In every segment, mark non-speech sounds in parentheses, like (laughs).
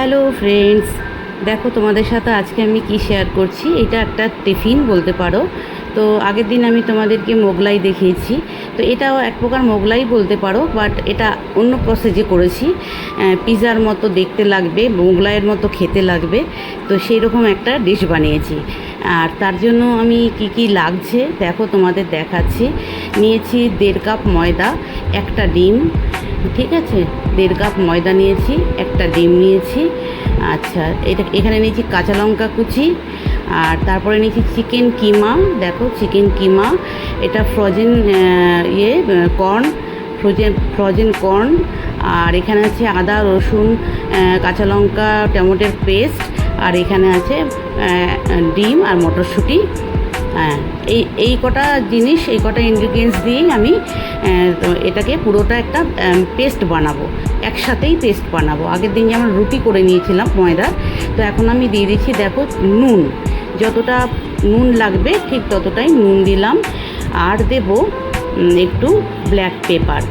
Hello friends দেখো, তোমাদের সাথে আজকে আমি কি শেয়ার করছি? এটা একটা টিফিন বলতে পারো। তো আগের দিন আমি তোমাদেরকে মোগলাই দেখিয়েছি। তো এটাও এক প্রকার মোগলাই বলতে পারো বাট এটা অন্য প্রসেসে করেছি। পিৎজার মতো দেখতে লাগবে, মোগলাইয়ের মতো খেতে লাগবে। তো সেই রকম একটা ডিশ বানিয়েছি। আর তার জন্য আমি কি কি লাগছে, দেখো তোমাদের দেখাচ্ছি। নিয়েছি দেড় কাপ ময়দা, একটা ডিম ঠিক আছে? দেড় কাপ ময়দা নিয়েছি, একটা ডিম নিয়েছি। আচ্ছা এটা এখানে নিয়েছি কাঁচা লঙ্কা কুচি, আর তারপরে নিয়েছি চিকেন কিমা। দেখো, চিকেন কিমা। এটা ফ্রোজেন ইয়ে কর্ন, ফ্রোজেন ফ্রোজেন কর্ন। আর এখানে আছে আদা, রসুন কাঁচা লঙ্কা, টমেটোর পেস্ট। আর এখানে আছে ডিম আর মটরশুঁটি। হ্যাঁ এই এই কটা জিনিস, এই কটা ইনগ্রিডিয়েন্টস দিয়েই আমি এটাকে পুরোটা একটা পেস্ট বানাবো। একসাথেই পেস্ট বানাবো। আগের দিন যেমন রুটি করে নিয়েছিলাম ময়দার তো এখন আমি দিয়ে দিচ্ছি, দেখো, নুন। যতটা নুন লাগবে, ঠিক ততটাই নুন দিলাম। আর দেব একটু ব্ল্যাক পেপার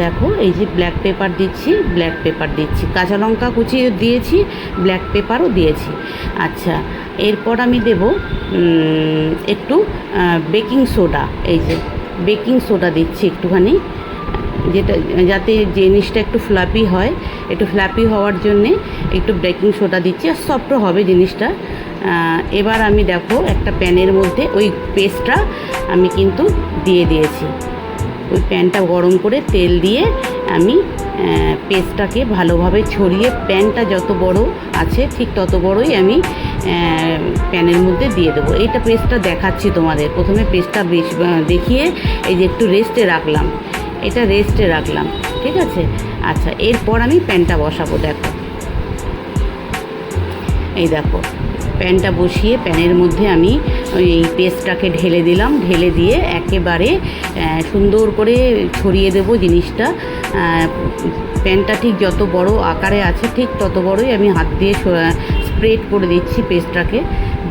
দেখো, এই যে ব্ল্যাক পেপার দিচ্ছি ব্ল্যাক পেপার দিচ্ছি। কাঁচা লঙ্কা কুচিয়ে দিয়েছি ব্ল্যাক পেপারও দিয়েছি। আচ্ছা এরপর আমি দেব একটু বেকিং সোডা। এই যে বেকিং সোডা দিচ্ছি একটুখানি, যেটা, যাতে জিনিসটা একটু ফ্লাপি হয়, একটু ফ্ল্যাপি হওয়ার জন্যে একটু বেকিং সোডা দিচ্ছি, আর সফটও হবে জিনিসটা। এবার আমি দেখো একটা প্যানের মধ্যে ওই পেস্টটা আমি কিন্তু দিয়ে দিয়েছি। ওই প্যানটা গরম করে তেল দিয়ে আমি পেস্টটাকে ভালোভাবে ছড়িয়ে, প্যানটা যত বড় আছে ঠিক তত বড়ই আমি প্যানের মধ্যে দিয়ে দেবো। এইটা পেস্টটা দেখাচ্ছি তোমাদের। প্রথমে পেস্টটা বেশ দেখিয়ে এই যে একটু রেস্টে রাখলাম। এটা রেস্টে রাখলাম, ঠিক আছে? আচ্ছা এরপর আমি প্যানটা বসাবো, দেখো। এই দেখো, প্যানটা বসিয়ে প্যানের মধ্যে আমি ওই পেস্টটাকে ঢেলে দিলাম। ঢেলে দিয়ে একেবারে সুন্দর করে ছড়িয়ে দেবো জিনিসটা। প্যানটা ঠিক যত বড় আকারে আছে, ঠিক তত বড়ই আমি হাত দিয়ে স্প্রেড করে দিচ্ছি পেস্টটাকে।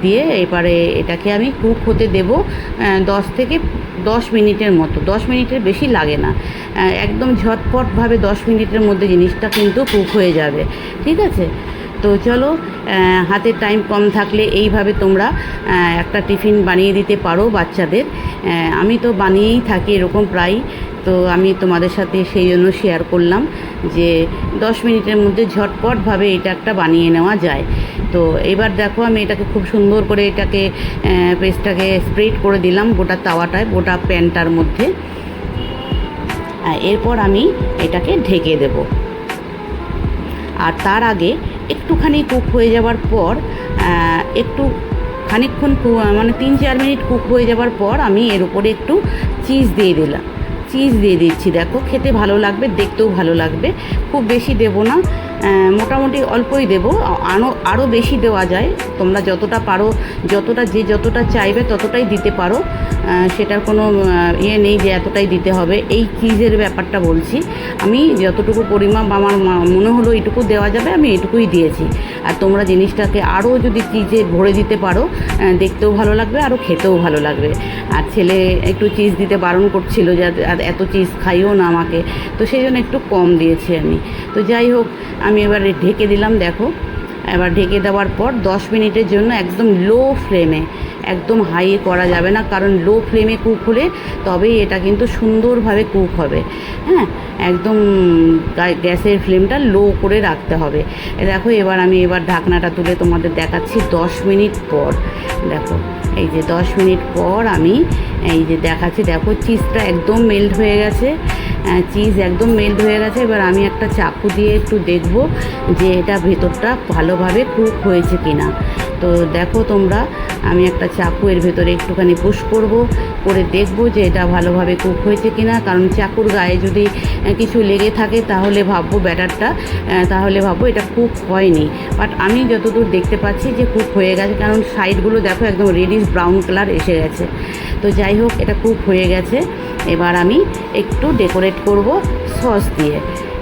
দিয়ে এবারে এটাকে আমি কুক হতে দেবো দশ থেকে দশ মিনিটের মতো। দশ মিনিটের বেশি লাগে না। একদম ঝটপটভাবে দশ মিনিটের মধ্যে জিনিসটা কিন্তু কুক হয়ে যাবে। ঠিক আছে? তো চলো হাতে টাইম কম থাকলে এইভাবে তোমরা একটা টিফিন বানিয়ে দিতে পারো বাচ্চাদের। আমি তো বানিয়েই থাকি এরকম প্রায়। তো আমি তোমাদের সাথে সেই জন্য শেয়ার করলাম যে দশ মিনিটের মধ্যে ঝটপটভাবে এটা একটা বানিয়ে নেওয়া যায়। তো এবার দেখো আমি এটাকে খুব সুন্দর করে এটাকে পেস্টটাকে স্প্রেড করে দিলাম গোটা তাওয়াটায়, গোটা প্যানটার মধ্যে। এরপর আমি এটাকে ঢেকে দেবো। আর তার আগে একটুখানি কুক হয়ে যাওয়ার পর একটু খানিকক্ষণ মানে তিন চার মিনিট কুক হয়ে যাওয়ার পর আমি এর উপরে একটু চিজ দিয়ে দিলাম। চিজ দিয়ে দিচ্ছি। দেখো খেতে ভালো লাগবে, দেখতেও ভালো লাগবে। খুব বেশি দেবো না। মোটামুটি অল্পই দেবো। আরও আরও বেশি দেওয়া যায়। তোমরা যতটা পারো, যতটা যে যতটা চাইবে ততটাই দিতে পারো। সেটার কোনো ইয়ে নেই যে এতটাই দিতে হবে। এই চিজের ব্যাপারটা বলছি। আমি যতটুকু পরিমাপ আমার মনে হলো এইটুকু দেওয়া যাবে, আমি এটুকুই দিয়েছি। আর তোমরা জিনিসটাকে আরও যদি চিজে ভরে দিতে পারো দেখতেও ভালো লাগবে আরও খেতেও ভালো লাগবে। আর ছেলে একটু চিজ দিতে বারণ করছিল আর এত চিজ খাইও না আমাকে। তো সেই জন্য একটু কম দিয়েছি আমি। তো যাই হোক আমি এবার ঢেকে দিলাম, দেখো। এবার ঢেকে দেওয়ার পর দশ মিনিটের জন্য একদম লো ফ্লেমে একদম হাই করা যাবে না, কারণ লো ফ্লেমে কুক হলে তবেই এটা কিন্তু সুন্দরভাবে কুক হবে। হ্যাঁ একদম গ্যাসের ফ্লেমটা লো করে রাখতে হবে। দেখো, এবার আমি এবার ঢাকনাটা তুলে তোমাদের দেখাচ্ছি দশ মিনিট পর। দেখো, এই যে দশ মিনিট পর আমি এই যে দেখাচ্ছি, দেখো চিজটা একদম মেল্ট হয়ে গেছে। চিজ একদম মেল্ট হয়ে গেছে। এবার আমি একটা চাকু দিয়ে একটু দেখব যে এটা ভেতরটা ভালোভাবে কুক হয়েছে কিনা। তো দেখো তোমরা, আমি একটা চাকু এর ভেতরে একটুখানি পুশ করব, করে দেখব যে এটা ভালোভাবে কুক হয়েছে কিনা। কারণ চাকুর গায়ে যদি কিছু লেগে থাকে তাহলে ভাববো ব্যাটারটা তাহলে ভাববো এটা কুক হয়নি। বাট আমি যতদূর দেখতে পাচ্ছি যে কুক হয়ে গেছে, কারণ সাইডগুলো দেখো একদম রেডিশ ব্রাউন কালার এসে গেছে। তো যাই হোক, এটা কুক হয়ে গেছে। এবার আমি একটু ডেকোরেট করব সস দিয়ে।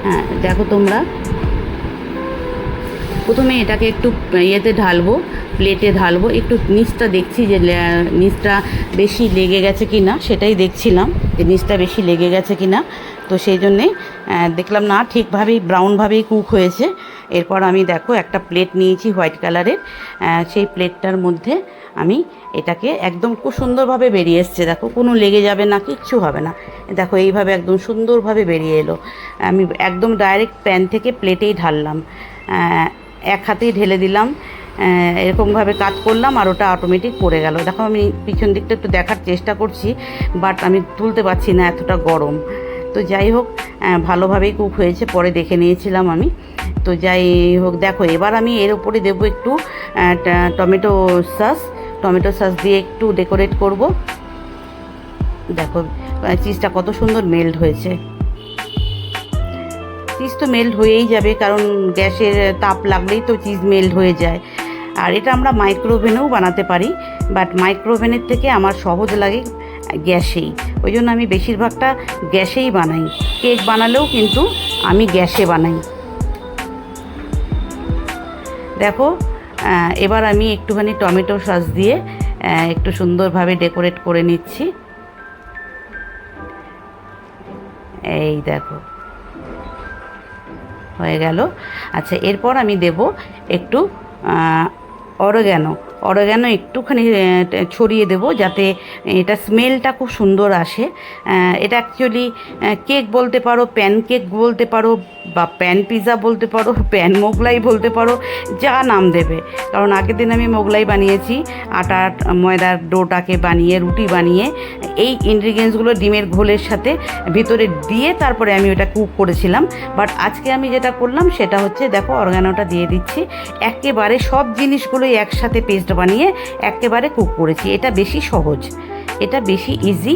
হ্যাঁ দেখো তোমরা প্রথমে এটাকে একটু ইয়েতে ঢালবো, প্লেটে ঢালবো, একটু নিচটা দেখছি যে নিচটা বেশি লেগে গেছে কি না সেটাই দেখছিলাম যে নিচটা বেশি লেগে গেছে কি না তো সেই জন্যে দেখলাম না, ঠিকভাবেই, ব্রাউনভাবেই কুক হয়েছে। এরপর আমি দেখো, একটা প্লেট নিয়েছি হোয়াইট কালারের সেই প্লেটটার মধ্যে আমি এটাকে একদম খুব সুন্দরভাবে বেরিয়ে এসছে। দেখো, কোনো লেগে যাবে না, কিচ্ছু হবে না। দেখো, এইভাবে একদম সুন্দরভাবে বেরিয়ে এলো। আমি একদম ডাইরেক্ট প্যান থেকে প্লেটেই ঢাললাম। এক হাতেই ঢেলে দিলাম এরকমভাবে কাজ করলাম আর ওটা অটোমেটিক পড়ে গেল। দেখো আমি পিছন দিকটা একটু দেখার চেষ্টা করছি বাট আমি তুলতে পারছি না এতটা গরম। তো যাই হোক ভালোভাবেই কুক হয়েছে, পরে দেখে নিয়েছিলাম আমি। তো যাই হোক, দেখো এবার আমি এর উপরে দেবো একটু টমেটো সস টমেটো সস দিয়ে একটু ডেকোরেট করব। দেখো চিজটা কত সুন্দর মেল্ট হয়েছে। চিজ তো মেল্ট হয়েই যাবে, কারণ গ্যাসের তাপ লাগলেই তো চিজ মেল্ট হয়ে যায়। আর এটা আমরা মাইক্রোওভেনেও বানাতে পারি বাট মাইক্রোওভেনের থেকে আমার সহজ লাগে গ্যাসেই। ওই জন্য আমি বেশিরভাগটা গ্যাসেই বানাই। কেক বানালেও কিন্তু আমি গ্যাসে বানাই। দেখো এবার আমি একটুখানি টমেটো সস দিয়ে একটু সুন্দরভাবে ডেকোরেট করে নিচ্ছি। এই দেখো। হয়ে গেল। আচ্ছা এরপর আমি দেব একটু অরগ্যানো অরগ্যানো একটুখানি ছড়িয়ে দেব যাতে এটা স্মেলটা খুব সুন্দর আসে। এটা অ্যাকচুয়ালি কেক বলতে পারো প্যান কেক বলতে পারো, বা প্যান পিৎজা বলতে পারো (laughs) প্যান মোগলাই বলতে পারো, যা নাম দেবে। কারণ আগের দিন আমি মোগলাই বানিয়েছি, আটা, ময়দার ডোটাকে বানিয়ে, রুটি বানিয়ে, এই ইনগ্রিডিয়েন্টসগুলো ডিমের ঘোলের সাথে ভিতরে দিয়ে তারপরে আমি ওটা কুক করেছিলাম। বাট আজকে আমি যেটা করলাম, সেটা হচ্ছে দেখো অর্গানোটা দিয়ে দিচ্ছি। একেবারে সব জিনিসগুলোই একসাথে পেস্ট বানিয়ে একেবারে কুক করেছি। এটা বেশি সহজ, এটা বেশি ইজি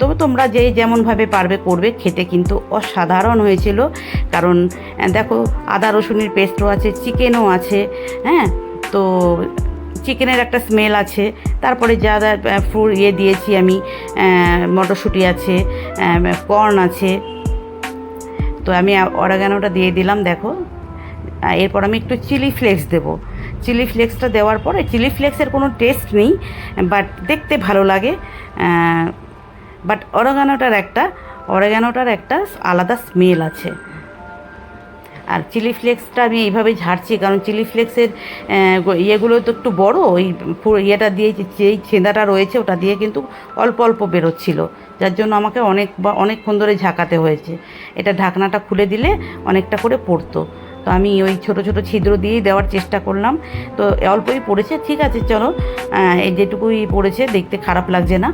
তবে তোমরা যে যেমনভাবে পারবে করবে, খেতে কিন্তু অসাধারণ হয়েছিল। কারণ দেখো, আদা রসুনের পেস্টও আছে চিকেনও আছে হ্যাঁ? তো চিকেনের একটা স্মেল আছে। তারপরে যা যা ফ্রুট ইয়ে দিয়েছি আমি মটরশুঁটি আছে কর্ন আছে। তো আমি অরাগানোটা দিয়ে দিলাম, দেখো। এরপর আমি একটু চিলি ফ্লেক্স দেবো। চিলি ফ্লেক্সটা দেওয়ার পরে চিলি ফ্লেক্সের কোনো টেস্ট নেই বাট দেখতে ভালো লাগে বাট অরগানোটার একটা অরেগানোটার একটা আলাদা স্মেল আছে। আর চিলি ফ্লেক্সটা আমি এইভাবে ঝাড়ছি, কারণ চিলি ফ্লেক্সের ইয়েগুলো তো একটু বড়, ওই ইয়েটা দিয়ে যেই ছেঁদাটা রয়েছে, ওটা দিয়ে কিন্তু অল্প অল্প বেরোচ্ছিল, যার জন্য আমাকে অনেক বা অনেকক্ষণ ধরে ঝাঁকাতে হয়েছে। এটা ঢাকনাটা খুলে দিলে অনেকটা করে পড়তো। তো আমি ওই ছোট ছোট ছিদ্র দিয়েই দেওয়ার চেষ্টা করলাম। তো অল্পই পড়েছে, ঠিক আছে, চলো। এই যেটুকুই পড়েছে, দেখতে খারাপ লাগছে না।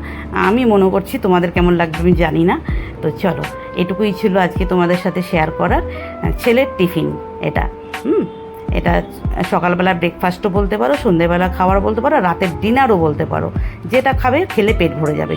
আমি মনে করছি তোমাদের কেমন লাগবে আমি জানি না। তো চলো, এটুকুই ছিল আজকে তোমাদের সাথে শেয়ার করার ছেলের টিফিন, এটা, হুম? এটা সকালবেলা ব্রেকফাস্টও বলতে পারো, সন্ধেবেলা খাবার বলতে পারো রাতের ডিনারও বলতে পারো। যেটা খাবে, খেলে পেট ভরে যাবে।